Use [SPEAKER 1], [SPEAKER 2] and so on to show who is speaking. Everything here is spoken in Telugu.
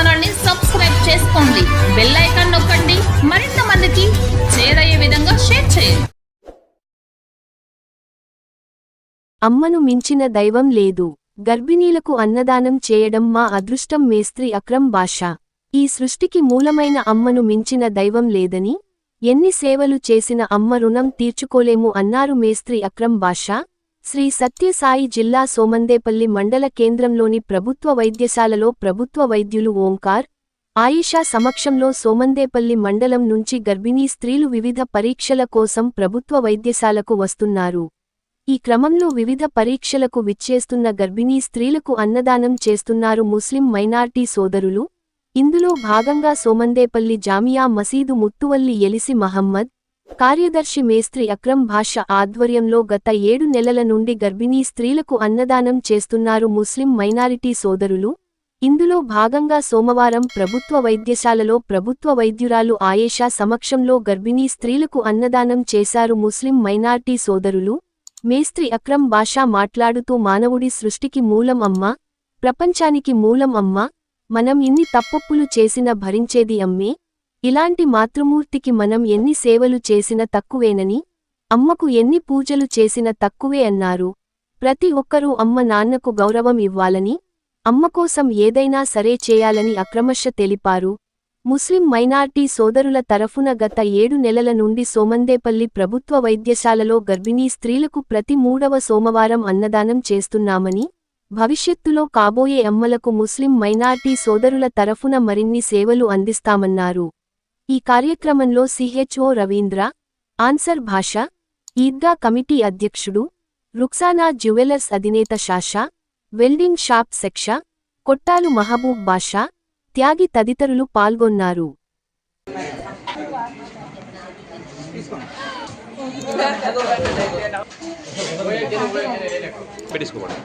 [SPEAKER 1] ఛానల్ని సబ్స్క్రైబ్ చేసుకోండి. బెల్ ఐకాన్ నొక్కండి. మరింత మందికి చేరయ్యే విధంగా షేర్ చేయండి.
[SPEAKER 2] అమ్మను మించిన దైవం లేదు. గర్భిణీలకు అన్నదానం చేయడం మా అదృష్టం మేస్త్రి అక్రమ్ బాషా. ఈ సృష్టికి మూలమైన అమ్మను మించిన దైవం లేదని ఎన్ని సేవలు చేసిన అమ్మ రుణం తీర్చుకోలేము అన్నారు మేస్త్రి అక్రమ్ బాషా. శ్రీ సత్యసాయి జిల్లా సోమందేపల్లి మండల కేంద్రంలోని ప్రభుత్వ వైద్యశాలలో ప్రభుత్వ వైద్యులు ఓంకార్ ఆయిషా సమక్షంలో సోమందేపల్లి మండలం నుంచి గర్భిణీ స్త్రీలు వివిధ పరీక్షల కోసం ప్రభుత్వ వైద్యశాలకు వస్తున్నారు. ఈ క్రమంలో వివిధ పరీక్షలకు విచ్చేస్తున్న గర్భిణీ స్త్రీలకు అన్నదానం చేస్తున్నారు ముస్లిం మైనార్టీ సోదరులు. ఇందులో భాగంగా సోమందేపల్లి జామియా మసీదు ముత్తువల్లి ఎలిసి మహమ్మద్ కార్యదర్శి మేస్త్రి అక్రమ్ భాష ఆధ్వర్యంలో గత ఏడు నెలల నుండి గర్భిణీ స్త్రీలకు అన్నదానం చేస్తున్నారు ముస్లిం మైనారిటీ సోదరులు. ఇందులో భాగంగా సోమవారం ప్రభుత్వ వైద్యశాలలో ప్రభుత్వ వైద్యురాలు ఆయేషా సమక్షంలో గర్భిణీ స్త్రీలకు అన్నదానం చేశారు ముస్లిం మైనార్టీ సోదరులు. మేస్త్రి అక్రమ్ బాషా మాట్లాడుతూ మానవుడి సృష్టికి మూలం అమ్మ ప్రపంచానికి మూలం అమ్మ మనం ఇన్ని తప్పొప్పులు చేసినా భరించేది అమ్మే ఇలాంటి మాతృమూర్తికి మనం ఎన్ని సేవలు చేసిన తక్కువేనని అమ్మకు ఎన్ని పూజలు చేసిన తక్కువే అన్నారు. ప్రతి ఒక్కరూ అమ్మ నాన్నకు గౌరవం ఇవ్వాలని అమ్మకోసం ఏదైనా సరే చేయాలని అక్రమశ తెలిపారు. ముస్లిం మైనార్టీ సోదరుల తరఫున గత ఏడు నెలల నుండి సోమందేపల్లి ప్రభుత్వ వైద్యశాలలో గర్భిణీ స్త్రీలకు ప్రతి మూడవ సోమవారం అన్నదానం చేస్తున్నామని భవిష్యత్తులో కాబోయే అమ్మలకు ముస్లిం మైనార్టీ సోదరుల తరఫున మరిన్ని సేవలు అందిస్తామన్నారు. ఈ కార్యక్రమంలో సిహెచ్ఓ రవీంద్ర ఆన్సర్ భాష ఈద్గా కమిటీ అధ్యక్షుడు రుక్సానా జ్యువెలర్స్ అధినేత షాషా వెల్డింగ్ షాప్ శిక్ష కొట్టాలు మహబూబ్ బాషా త్యాగి తదితరులు పాల్గొన్నారు.
[SPEAKER 3] పెట్టేసుకోండి